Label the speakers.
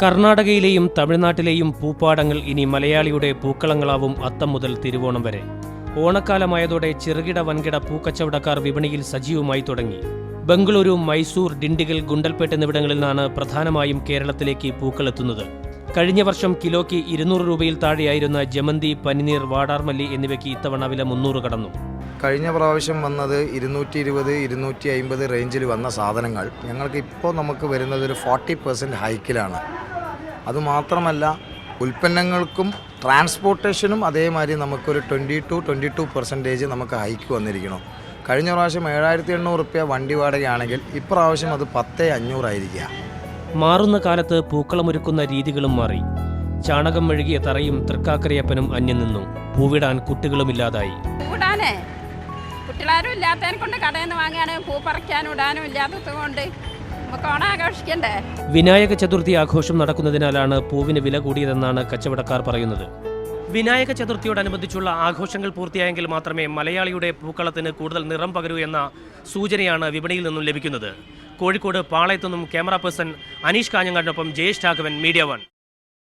Speaker 1: കർണാടകയിലെയും തമിഴ്നാട്ടിലെയും പൂപ്പാടങ്ങൾ ഇനി മലയാളിയുടെ പൂക്കളങ്ങളാവും അത്തം മുതൽ തിരുവോണം വരെ. ഓണക്കാലമായതോടെ ചെറുകിട വൻകിട പൂക്കച്ചവടക്കാർ വിപണിയിൽ സജീവമായി തുടങ്ങി. ബംഗളൂരു മൈസൂർ ഡിണ്ടിഗൽ ഗുണ്ടൽപേട്ട് എന്നിവിടങ്ങളിൽ നിന്നാണ് പ്രധാനമായും കേരളത്തിലേക്ക് പൂക്കൾ എത്തുന്നത് കഴിഞ്ഞ വർഷം കിലോയ്ക്ക് ഇരുന്നൂറ് രൂപയിൽ താഴെയായിരുന്ന ജമന്തി പനിനീർ വാടാർമല്ലി എന്നിവയ്ക്ക് ഇത്തവണ വില മുന്നൂറ് കടന്നു.
Speaker 2: കഴിഞ്ഞ പ്രാവശ്യം വന്നത് ഇരുന്നൂറ്റി ഇരുപത് ഇരുന്നൂറ്റി അമ്പത് റേഞ്ചിൽ വന്ന സാധനങ്ങൾ ഞങ്ങൾക്ക് ഇപ്പോൾ നമുക്ക് വരുന്നത് ഒരു ഫോർട്ടി പെർസെന്റ് ഹൈക്കിലാണ്. അതുമാത്രമല്ല ഉൽപ്പന്നങ്ങൾക്കും ട്രാൻസ്പോർട്ടേഷനും അതേമാതിരി നമുക്കൊരു twenty two twenty two percentage നമുക്ക് ഹൈക്ക് വന്നിരിക്കണം കഴിഞ്ഞ പ്രാവശ്യം ഏഴായിരത്തി എണ്ണൂറ് റുപ്യ വണ്ടി വാടകയാണെങ്കിൽ ഇപ്രാവശ്യം അത് പത്ത് അഞ്ഞൂറായിരിക്കുക
Speaker 1: മാറുന്ന കാലത്ത് പൂക്കളമൊരുക്കുന്ന രീതികളും മാറി. ചാണകം മെഴുകിയ തറയും തൃക്കാക്കരയപ്പനും അന്യം നിന്നു. പൂവിടാൻ കുട്ടികളുമില്ലാതായി
Speaker 3: കൂടാനേ കുട്ടികളാരും ഇല്ലാത്തതിനെ കൊണ്ട് കടയിൽ നിന്ന് വാങ്ങാനും പൂ പറിക്കാനും ഇടാനും ഇല്ലാത്തത് കൊണ്ട്
Speaker 1: വിനായക ചതുർത്ഥി ആഘോഷം നടക്കുന്നതിനാലാണ് പൂവിന് വില കൂടിയതെന്നാണ് കച്ചവടക്കാർ പറയുന്നത്. വിനായക ചതുർത്ഥിയോടനുബന്ധിച്ചുള്ള ആഘോഷങ്ങൾ പൂർത്തിയായെങ്കിൽ മാത്രമേ മലയാളിയുടെ പൂക്കളത്തിന് കൂടുതൽ നിറം പകരൂ എന്ന സൂചനയാണ് വിപണിയിൽ നിന്നും ലഭിക്കുന്നത്. കോഴിക്കോട് പാളയത്തുനിന്നും ക്യാമറ പേഴ്സൺ അനീഷ് കാഞ്ഞങ്ങാടിനൊപ്പം ജയേഷ് രാഘവൻ മീഡിയ വൺ.